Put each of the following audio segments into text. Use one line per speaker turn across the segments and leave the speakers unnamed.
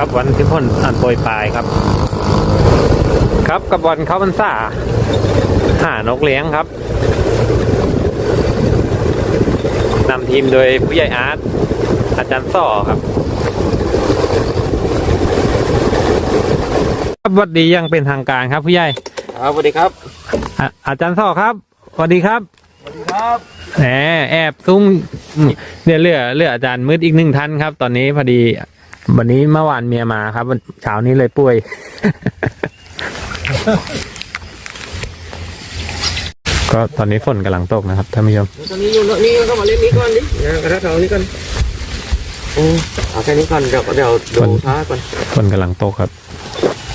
กับวันที่พ่นอันโปรยปลายครับ ครับกับวันเข้าพรรษาหานกเลี้ยงครับนำทีมโดยผู้ใหญ่อาร์ตอาจารย์ส่อครับครับสวัสดีอยังเป็นทางการครับผู้ใหญ่
ครับสวัสดีครับ
อะอาจารย์ส่อครับสวัสดีครับ
สวัสดีครับ
แหมแอบซุ้มเนี่ยเหลือเหลืออาจารย์มืดอีกหนึ่งท่านครับ ตอนนี้พอดี วันนี้เมื่อวานเมียมาครับวันเช้านี้เลยป่วย ก็ตอนนี้ฝนกำลังตกนะครับท่านผู้ชม
ตอนนี้อยู่นี่ก็มาเล่นนี้ก่อนดินะกระทะทองนี้ก่อนโอ้เอาแค่นี้ก่อนเดี๋ยวเดี๋ยวดูท้าก่อน
ฝนกำลังตกครับ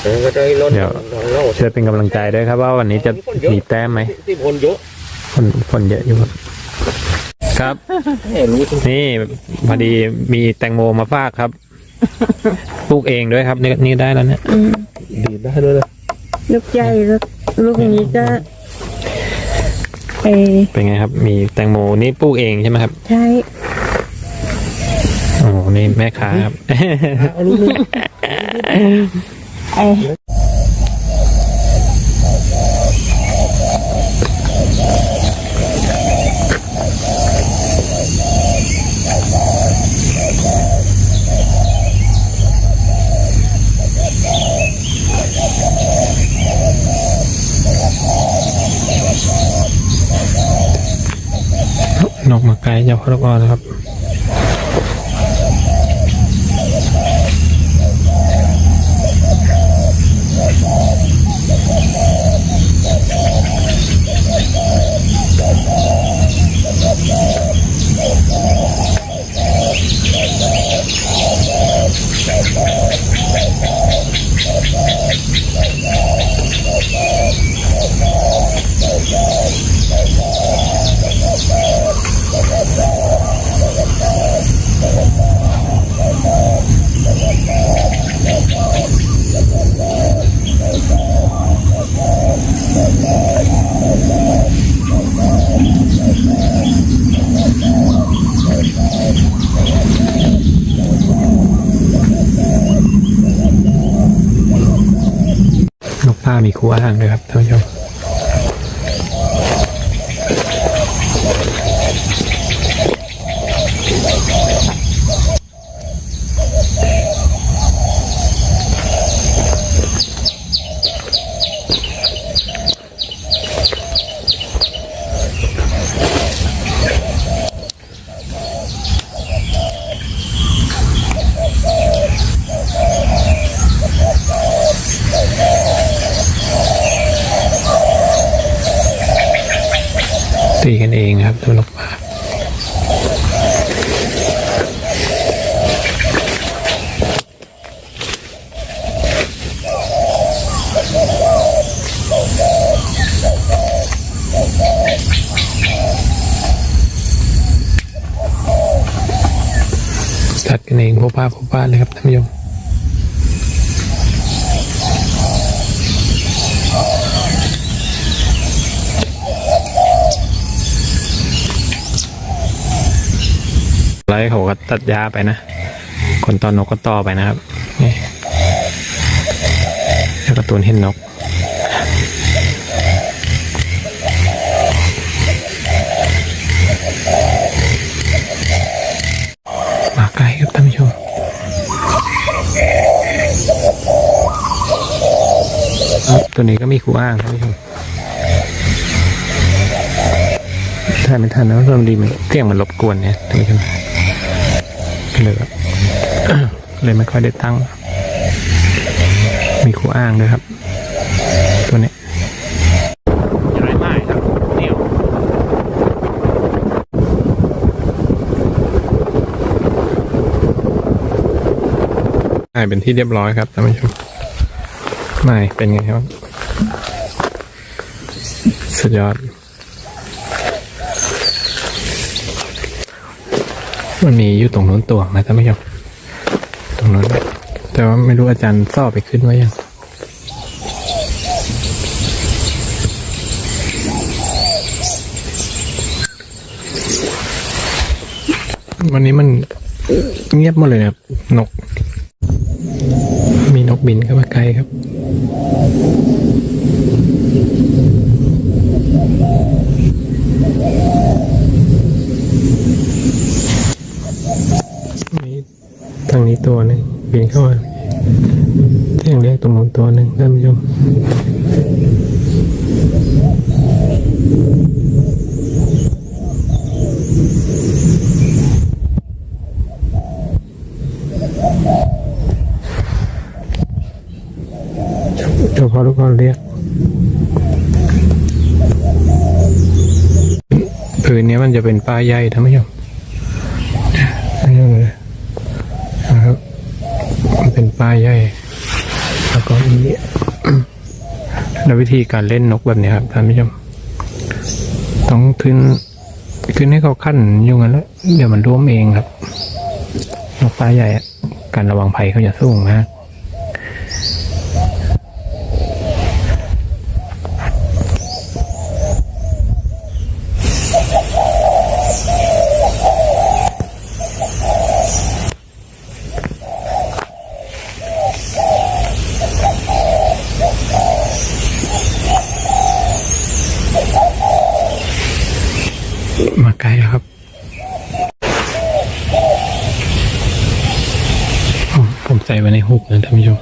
เดี๋ยวก็จะล้น
เดี๋ยว
เรา
ช่วยเป็นกำลังใจด้วยครับว่าวันนี้จะมีแต้มไหม
ที่พลเยอะ
ฝนฝนเยอะอยู่ครับครับ
เห็นมี
นี่พอดีมีแตงโมมาฝากครับ ปลูกเองด้วยครับนี่นี่ได้แล้วเนี่ย
อืม
ดีได้ด้วยเลย
ลูกใหญ่ลูกลูกนี้ก็เออ
เป็นไงครับ มีแตงโมนี่ปลูกเองใช่ไหมครับ
ใช่
โอ้โหนี่แม่ค้าครับ
อันนี้นึง
เออ
นกมาไกลเจ้าพระกรนะครับ นกผ้ามีคู่อ้างด้วยครับท่านผู้ชมตีกันเองครับตัวนกผ้าตัดกันเองพบผ้าพบผ้าเลยครับท่านผู้ชม ไล่เขาก็ตัดหญ้าไปนะ คนตอนนกก็ต่อไปนะครับนี่แล้วการ์ตูนเห็นนกมาไกลครับท่านผู้ชมครับตัวนี้ก็มีครูอ้างท่านผู้ชมถ่ายไม่ทันนะเพรามดีมันเสียงมันรบกวนเนี่ยท่านผู้ชม เลยแบบเลยไม่ค่อยได้ตั้ง มีครูอ้างด้วยครับ ตัวนี้ย้ายไม้ครับเหนียวไม้เป็นที่เรียบร้อยครับท่านผู้ชมไม้เป็นไงครับ สุดยอด มันมีอยู่ตรงนู้นตัวนะท่านผู้ชมตรงนู้นแต่ว่าไม่รู้อาจารย์ซ่อไปขึ้นไว้ยังวันนี้มันเงียบหมดเลยนะครับนกบินเข้ามาไกลครับ มีทางนี้ตัวหนึ่งบินเข้ามาเที่ยงเรียกตรงนู้นตัวหนึ่งท่านผู้ชมเฉพาะทุกคนเรียกผืนนี้มันจะเป็นปลาใหญ่ท่านผู้ชมอันนี้เลยนะครับ มัน เป็นป้ายใหญ่แล้วก็มีแล้ววิธีการเล่นนกแบบนี้ครับท่านผู้ชมต้องขึ้นขึ้นให้เขาขั้นอยู่งั้นแล้วเดี๋ยวมันร่วมเองครับนกป้ายใหญ่การระวังภัยเขาจะสูงมาก มาไกลแล้วครับผมผมใส่ไว้ในหุบนะท่านผู้ชม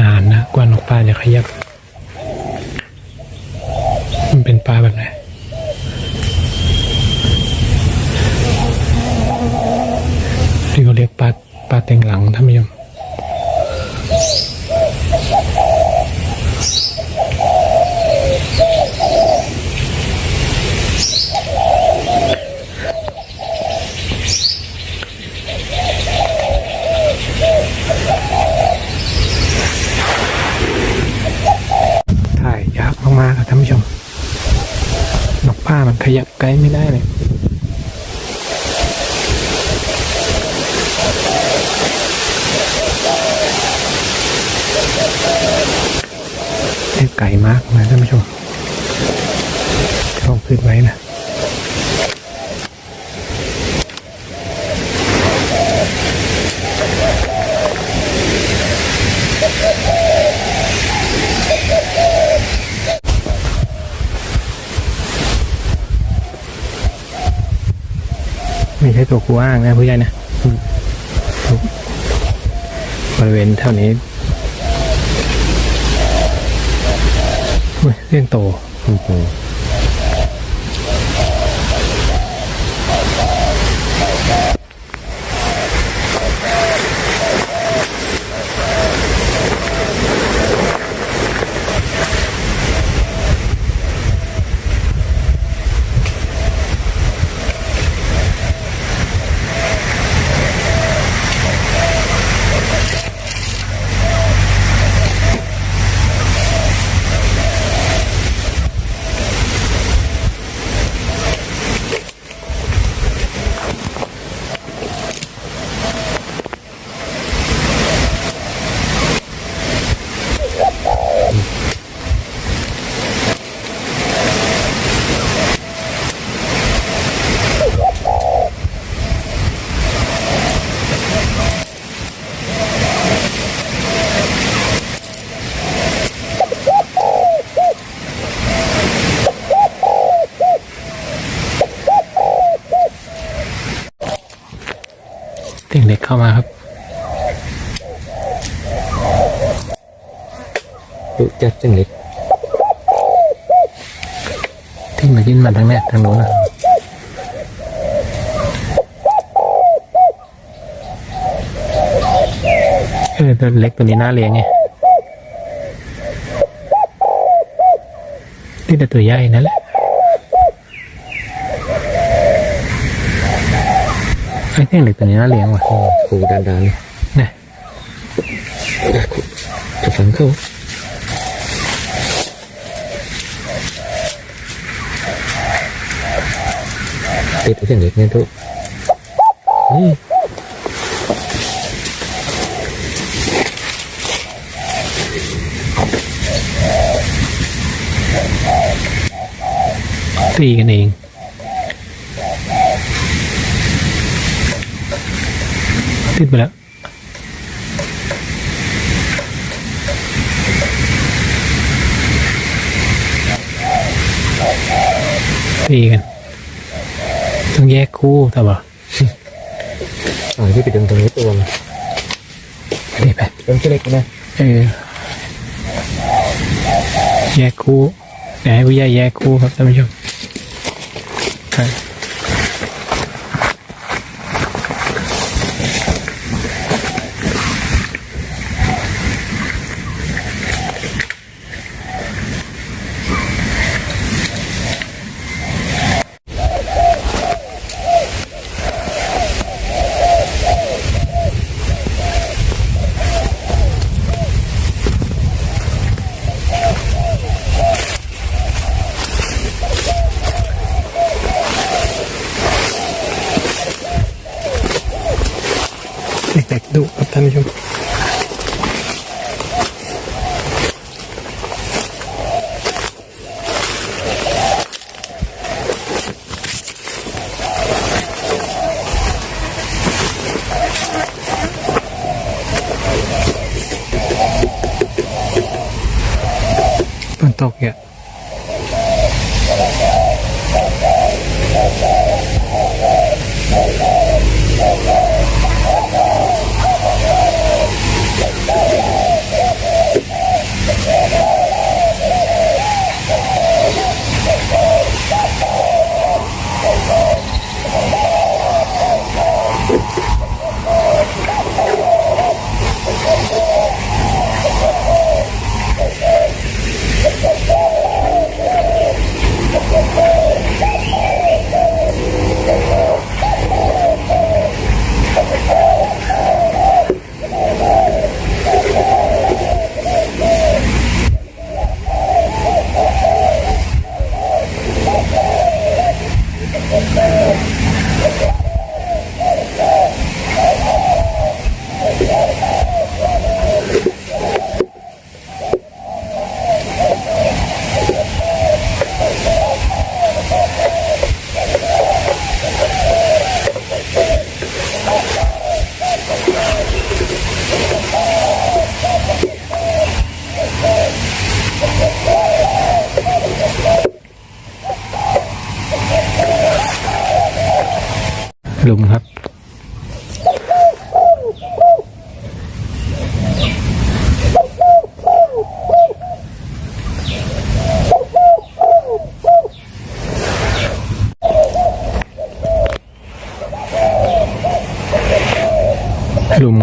นานนะกว่านกปลาจะขยับ มันเป็นปลาแบบไหนที่เขาเรียกปลาปลาเต็งหลังท่านผู้ชมถ่ายยากมากๆครับท่านผู้ชม นกผ้า มันขยับไกลไม่ได้เลยเอ้ไกลมากนะท่านผู้ชมลองพื้นไว้นะ ใช่ตัวกูอ้างนะผู้ใหญ่นะบริเวณเท่านี้เฮ้ยเรื่องโตอืมเเล็กเข้ามาครับ
ดุจัดจังเลย
ที่มากินมาทางเนี้ยทางโน้นนะเออตัวเล็กตัวนี้น่าเลี้ยงไงนี่แต่ตัวใหญ่นั่นแหละ อ้เที่ยงเล็กตัวนี้น่าเลี้ยงว่ะ
ครูดานดาน
เนี่ย
จะฟังเขาติดเสียงเด็กเนี่ยทุกนี่
ตีกันเอง ติดไปแล้วตีกัน ต้องแยกคู่แต่ว่า
อ่าที่ไปดึงตรงนี้ตัวมัน
ไปดิไป
เป็นเล็กนะ
เออแยกคู่เดี๋ยวให้ผู้ใหญ่แยกคู่ครับท่านผู้ชมครับ เด็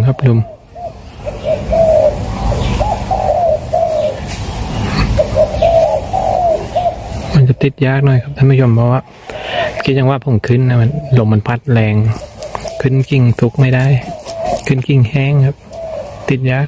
ครับลุมมันจะติดยากหน่อยครับท่านผู้ชมเพราะว่าคิดยังว่าผมขึ้นนะมันลมมันพัดแรง ขึ้นกิ่งทุกไม่ได้ ขึ้นกิ่งแห้งครับ ติดยาก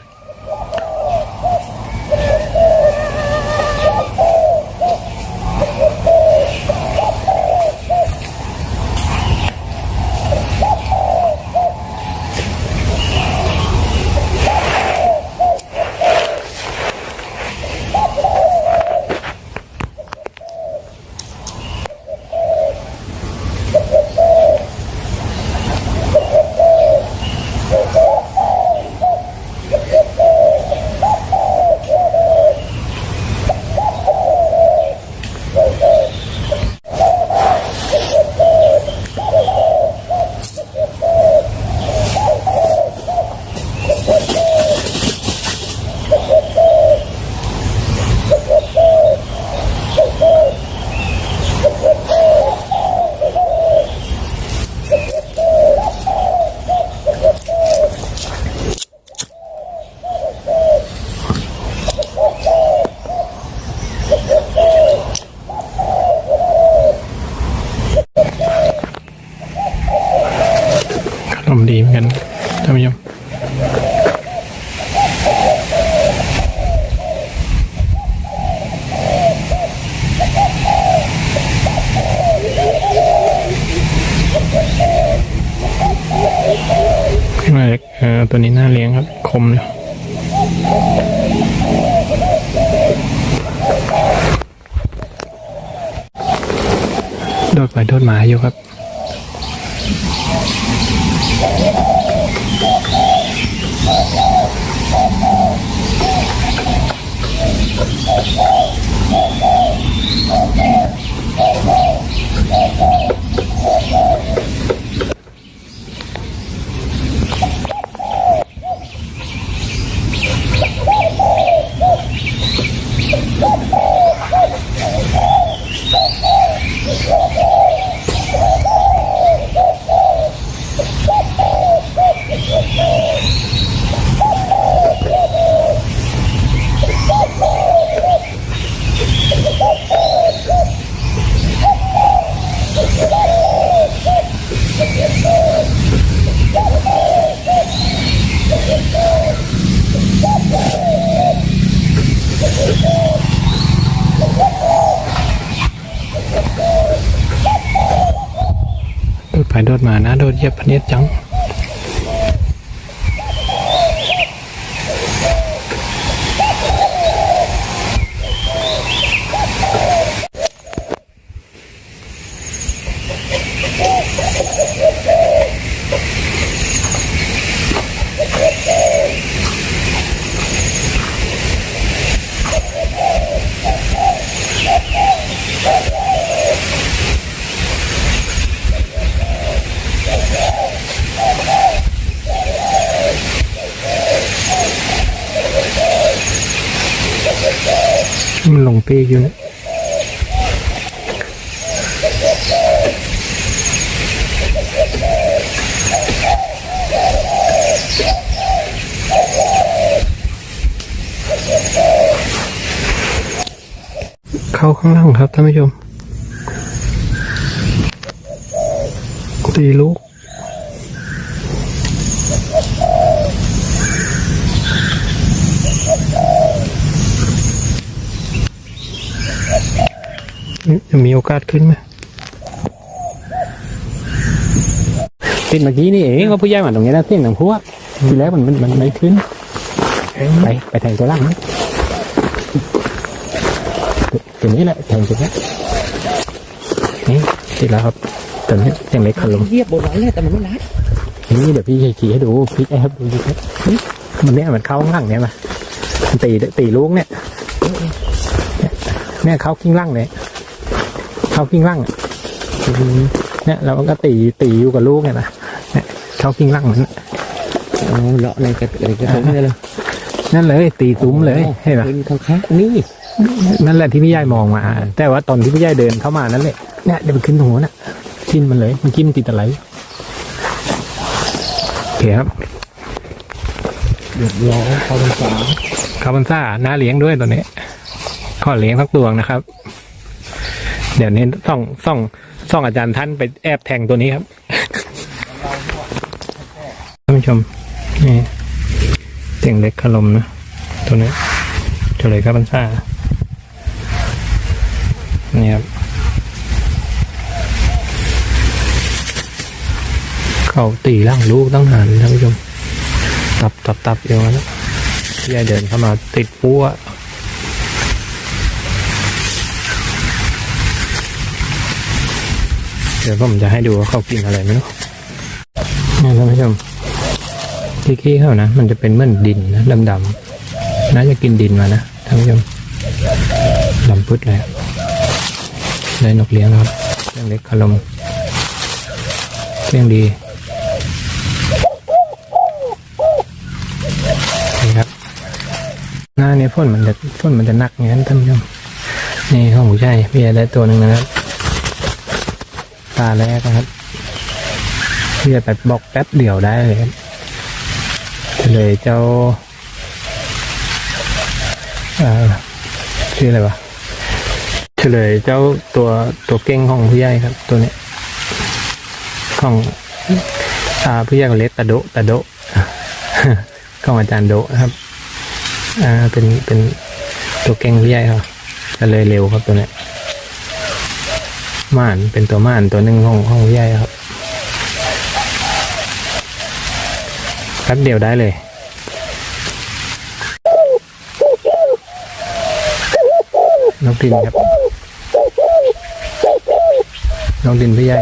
ตัวนี้น่าเลี้ยงครับ คมเลยโดดไปโดดมาอยู่ครับโดมานะโดดเหยียบพะเนจรจัง มันลงเปีกอยู่นะเข้าข้างล่างครับท่านผู้ชมตีลูก มีโอกาสขึ้นไหมติดเมื่อกี้นี่เองก็ผู้ใหญ่มาตรงนี้นะเสียงหนังพวกทีแรกมันมันมันไม่ขึ้น ไปไปแทงตัวล่างนะตัวนี้แหละแทงตัวนี้นี่ติดแล้วครับตัวนี้เสียงเล็กขันลม
เหยียบบนนั้นแหละแต่มันไม่รัด
นี่เดี๋ยวพี่ขี่ให้ดูพลิกให้ครับดูดิครับนี่มันเนี่ยมันเข้าข้างหลังเนี่ยมามันตีตีลูกเนี่ยเนี่ยเข้ากิ้งล่างเนี่ย เข้ากิ้งล่างอะเนี่ยเราก็ตีตีอยู่กับลูกเนี่ยนะเนี่ยเข้ากิ้งล่างมัน
โอ้เลาะในกระในกระทงนี่เลย
นั่นเลย ตีตุ้มเลยเห็นปะ
เป็นข้างๆนี่
นั่นแหละที่พี่ใหญ่มองมา แต่ว่าตอนที่พี่ใหญ่เดินเข้ามานั่นแหละเนี่ยเดี๋ยวมันขึ้นหัวน่ะกินมันเลยมันกินติดอะไรโอเคครับ
เดือดร้อนเขาเป็นสาว
คาร์บอนซ่าน่าเลี้ยงด้วยตัวนี้ ขอเลี้ยงสักตัวนะครับ เดี๋ยวนี้ส่องส่องส่องอาจารย์ท่านไปแอบแทงตัวนี้ครับท่านผู้ชมนี่เสียงเล็กขลมนะ ตัวนี้เฉลยคาร์บอนซ่านี่ครับเขาตีร่างลูกตั้งนานท่านผู้ชม ตับตับตับอย่างนั้นนะพี่ยายเดินเข้ามาติดปัว ดี๋ยวผมจะให้ดูว่าเขากินอะไรไม่รู้นี่ท่านผู้ชมที่ขี้เขานะ มันจะเป็นเหมือนดินนะดำๆน่าจะกินดินมานะท่านผู้ชมดำปึ๊ดเลยได้นกเลี้ยงครับเลี้ยงเล็กคารมเลี้ยงดีนี่ครับหน้านี้ฝนมันจะฝนมันจะหนักอย่างนั้นท่านผู้ชมนี่ของผู้ชายพี่ได้ตัวหนึ่งนะครับ ตาแรกนะครับพี่จะไปบอกแป๊บเดียวได้เลยครับเลยเจ้าอ่าชื่ออะไรวะเฉลยเจ้าตัวตัวเก่งของผู้ใหญ่ครับ ตัวนี้ ของอาผู้ใหญ่ของเล็กตะโดตะโดของอาจารย์โดครับ อ่าเป็นเป็นตัวเก่งผู้ใหญ่ครับก็เลยเร็วครับตัวนี้ ม่านเป็นตัวม่านตัวหนึ่งของของผู้ใหญ่ครับแป๊บเดียวได้เลยนกดินครับนกดินพี่ใหญ่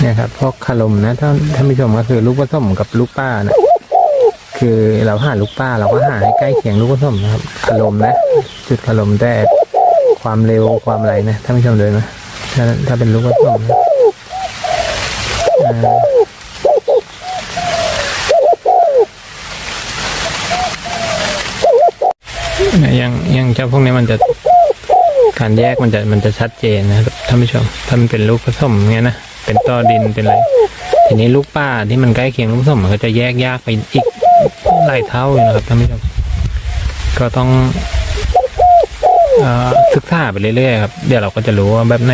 เนี่ย คารมนะท่านท่านผู้ชมก็คือลูกผสมกับลูกป้านะคือเราหาลูกป้าเราก็หาให้ใกล้เคียงลูกผสมนะครับคารมนะ จุดคารมแต่ความเร็วความไรนะท่านผู้ชมเลยนะถ้าถ้าเป็นลูกผสมนะอ่าเนี่ยยังยังเจ้าพวกนี้มันจะการแยกมันจะมันจะชัดเจนนะท่านผู้ชมถ้ามันเป็นลูกผสมเงี้ยนะ เป็นต้อดินเป็นอะไรทีนี้ลูกป้าที่มันใกล้เคียงลูกสมมันก็จะแยกยากไปอีกหลายเท่าอยู่นะครับท่านผู้ชมก็ต้องอศึกษาไปเรื่อยๆครับเดี๋ยวเราก็จะรู้ว่าแบบไหน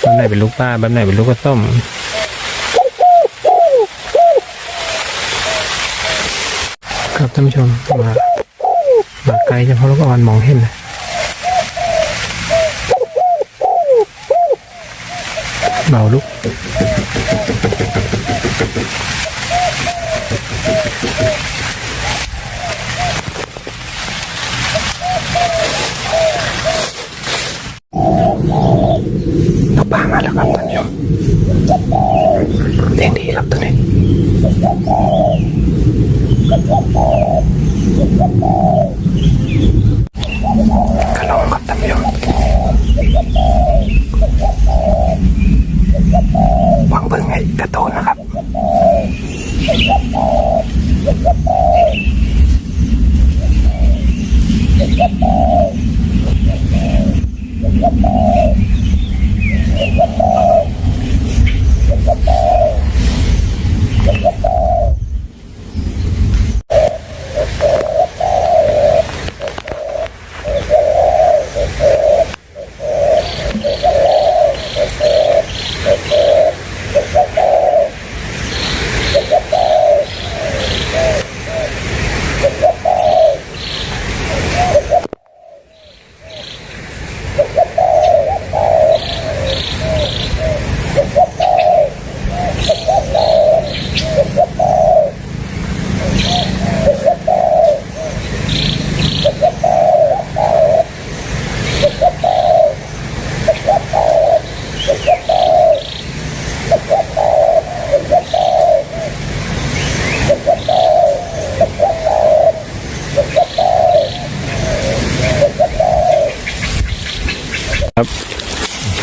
แบบไหนเป็นลูกป้าแบบไหนเป็นลูกผสมครับท่านผู้ชมมามาไกลเฉพาะลูกอ่อนมองเห็นนะ เบาลุกนกป่ามาแล้วครับท่านผู้ชมเสียงดีครับตัวนี้ขนมครับท่านผู้ชมหวังเบิ่งให้กระโตนนะครับ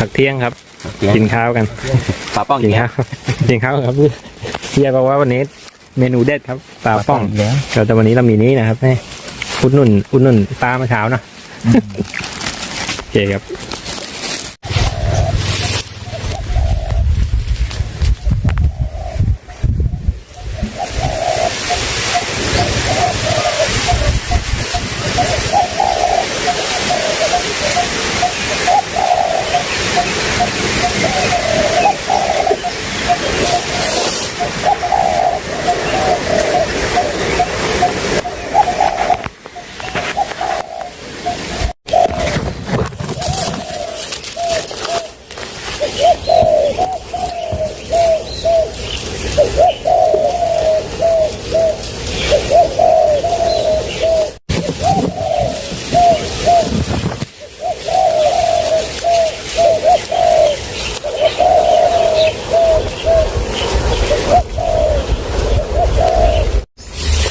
พักเที่ยงครับ กินข้าวกัน
ปลาป้อง
กินข้าวกินข้าวครับพี่พี่บอกว่าวันนี้เมนูเด็ดครับปลาป้อง
แล้ว
เราแต่วันนี้เรามีนี้นะครับนี่อุดหนุนอุดหนุนปลาเมื่อเช้านะโอเคครับ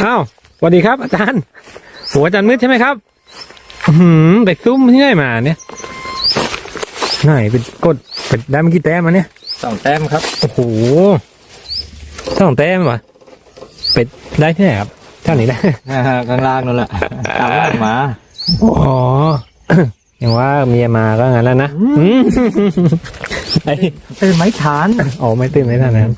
อ้าวสวัสดีครับ อาจารย์โหอาจารย์มืดใช่ไหมครับอือหือไปซุ่มที่ไหนมาเนี่ยไหนไปกดไปได้มากี่แต้มมาเนี่ย
สองแต้มครับ
โอ้โหสองแต้มวะไปได้ที่ไหนครับเท่านี้นะ
ข้างล่างนั่นแหละตามหลังมา
อ๋ออย่างว่าเมียมาก็งั้นแล้วนะอืมไอ้
เป็นไม้ฐาน
อ๋อไม่ตื่นไม่ทันนะครับ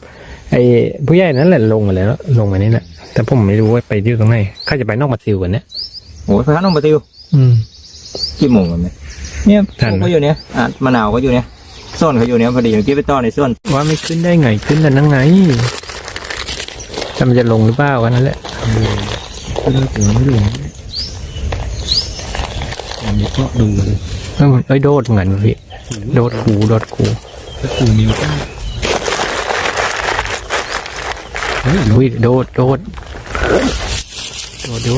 ไอ้ผู้ใหญ่นั้นแหละลงมาแล้วลงมานี่แหละ แต่ผมไม่รู้ว่าไปที่ตรงไหนข้าจะไปนอกมาซิวกันเนี่ย
โอ้ยพระน้องปติว
อืม
กี่โมงกันเนี่ยเนี่ย
ทันไหม
ก็อยู่เนี่ยอะมะนาวก็อยู่เนี่ยส้นเขาอยู่เนี่ยพอดีเมื่อกี้ไปต้อนในส้น
ว่าไม่ขึ้นได้ไงขึ้นกันนั่งไงแต่มันจะลงหรือเปล่ากันนั่นแหละ
ก็เลิกถึงไม่ลงอันนี้ก็ดูเลย
เอ้ยมันเอ้ยโดดเหมือนพี่โดดคูโดดคู
ก็คือมีก้า เฮ้ย
อุ้ยโดดโดดโดดดู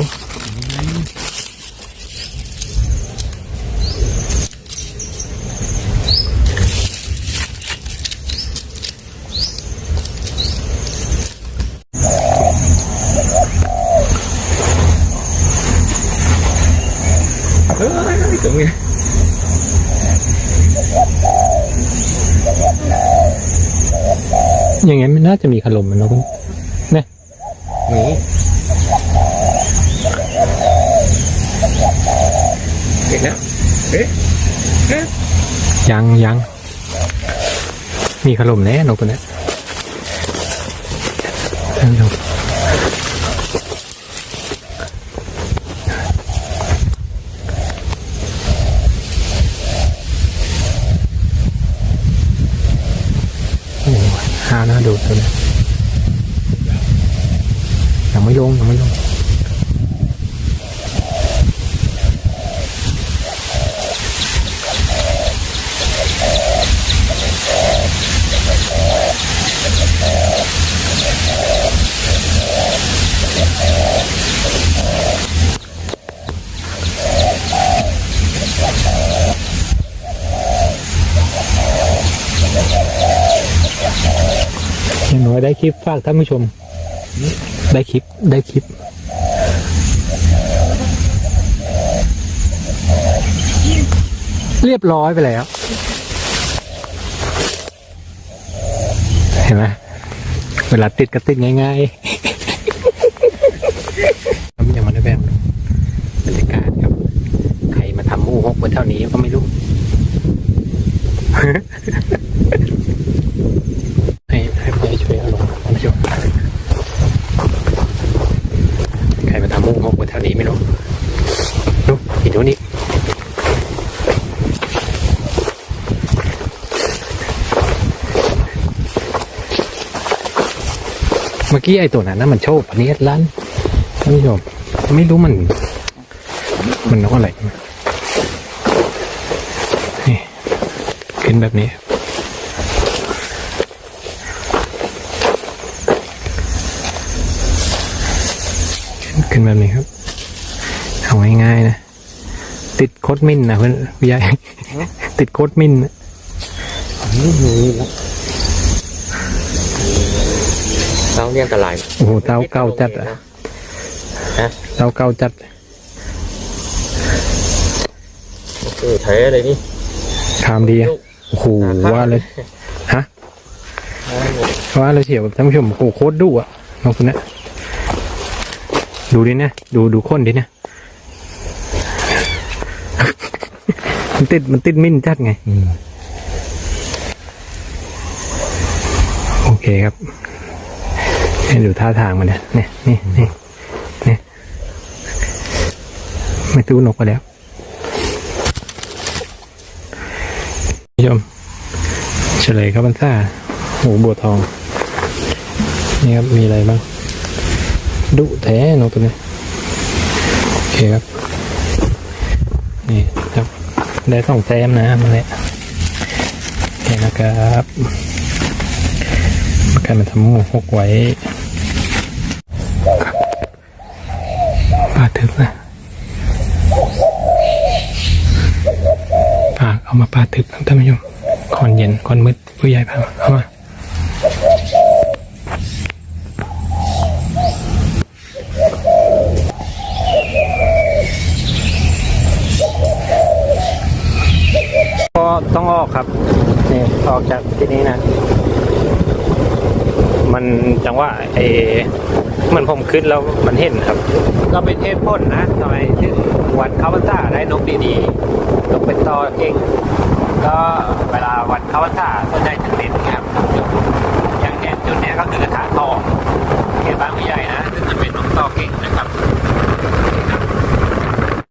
เฮ้ยตรงนี้
อย่างงี้มันน่าจะมีขลมมันเนาะ นี่
เห็นแล้วเอ๊ะเอ๊ะ
ยังยังมีขลุมแน่นกตัวเนี้ยท่านผู้ชมโอ้โหหาหน้าดูตัวเนี้ย ไม่ลงยังไม่ลงอย่างน้อยได้คลิปฝากท่านผู้ชม ได้คลิปได้คลิป เรียบร้อยไปแล้ว เห็นไหมเวลาติดก็ติดง่าย ๆ ทำอย่างมันได้แบบบรรยากาศครับ ใครมาทำหมู่ฮกไว้เท่านี้ก็ไม่รู้ ให้ให้พ่อช่วยเอาลงท่านผู้ชมใครมาทำมุ้งหกไว้แถวนี้ไม่รู้ดูอีดูนี่ เมื่อกี้ไอ้ตัวนั้นนะมันโชคอันนี้ลั่นท่านผู้ชมไม่รู้มัน มันนกอะไรนี่ขึ้นแบบนี้ขึ้นแบบนี้ครับเอาง่ายๆนะ ติดโคดมินนะเพื่อนพี่ใหญ่ติดโคดมินนะ
นี่นี่แล้วเราเนี่ยอันตราย
โอ้โหเตาเก่าจัดอะ
ฮะ
เตาเก่าจัด
โอ้แท้เลยนี่
ทามดีอะโอ้โหว่าเลยฮะว่าเลยเฉียวท่านผู้ชมโอ้โหโคตรดุอะน้องคนนี้ดูดิเนี่ยดูดูข้นดิเนี่ยมันติดมันติดมิ้นจัดไง โอเคครับให้ ดูท่าทางมันเนี่ยเนี่ยนี่นี่นี่ไม่ตู้นกไปแล้วผู้ชมเฉลยครับมันซ่าหูบัวทอง นี่ครับ มีอะไรบ้าง ดุแท้นกตัวนี้ โอเคครับ นี่ครับ ได้สองแต้มนะมาเลยโอเคนะครับประกันมาทำหมูหกไว้ครับ ปลาทึบนะปลาเอามาปลาทึบท่านผู้ชมคอนเย็นคอนมืดผู้ใหญ่พามาเอามาก็ต้องออกครับนี่ออกจากที่นี้นะ มันจังว่าไอ เหมันผมขึ้นแล้วมันเห็นครับ ก็เป็นเทปพ่นนะทำไมถึงวัดเข้าพรรษาได้นกดีๆนกเป็นตอเก่ง ก็เวลาวัดเข้าพรรษาส่วนใหญ่จะเน้นครับอย่างเนี้ยจุดนี้ก็คือกระถางทองเขตบ้างใหญ่นะซึ่งจะเป็นนกตอเก่งนะครับ